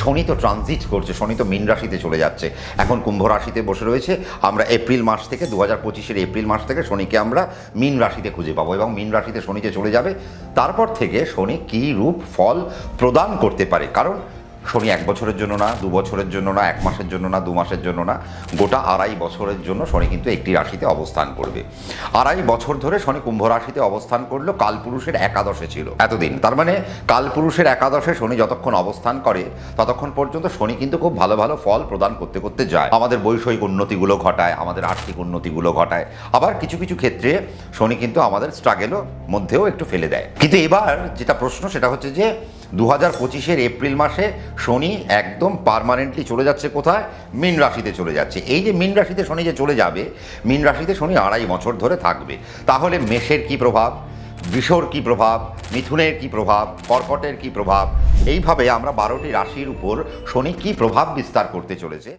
শনি তো ট্রানজিট করছে, শনি তো মিন রাশিতে চলে যাচ্ছে। এখন কুম্ভ রাশিতে বসে রয়েছে। আমরা এপ্রিল মাস থেকে দু হাজার পঁচিশের এপ্রিল মাস থেকে শনিকে আমরা মিন রাশিতে খুঁজে পাবো এবং মিন রাশিতে শনিতে চলে যাবে। তারপর থেকে শনি কী রূপ, ফল প্রদান করতে পারে। কারণ শনি এক বছরের জন্য না, দু বছরের জন্য না, এক মাসের জন্য না, দু মাসের জন্য না, গোটা আড়াই বছরের জন্য শনি কিন্তু একটি রাশিতে অবস্থান করবে। আড়াই বছর ধরে শনি কুম্ভ রাশিতে অবস্থান করল কালপুরুষের একাদশে ছিল এতদিন। তার মানে কালপুরুষের একাদশে শনি যতক্ষণ অবস্থান করে, ততক্ষণ পর্যন্ত শনি কিন্তু খুব ভালো ভালো ফল প্রদান করতে করতে যায়। আমাদের বৈষয়িক উন্নতিগুলো ঘটায়, আমাদের আর্থিক উন্নতিগুলো ঘটায়। আবার কিছু কিছু ক্ষেত্রে শনি কিন্তু আমাদের স্ট্রাগেলও মধ্যেও একটু ফেলে দেয়। কিন্তু এবার যেটা প্রশ্ন, সেটা হচ্ছে যে দু হাজার পঁচিশের এপ্রিল মাসে শনি একদম পারমানেন্টলি চলে যাচ্ছে কোথায়? মীন রাশিতে চলে যাচ্ছে। এই যে মীন রাশিতে শনি যে চলে যাবে, মীন রাশিতে শনি আড়াই বছর ধরে থাকবে। তাহলে মেষের কি প্রভাব? বৃষর কি প্রভাব? মিথুনের কি প্রভাব? কর্কটের কি প্রভাব? এইভাবে আমরা বারোটি রাশির উপর শনি কি প্রভাব বিস্তার করতে চলেছে?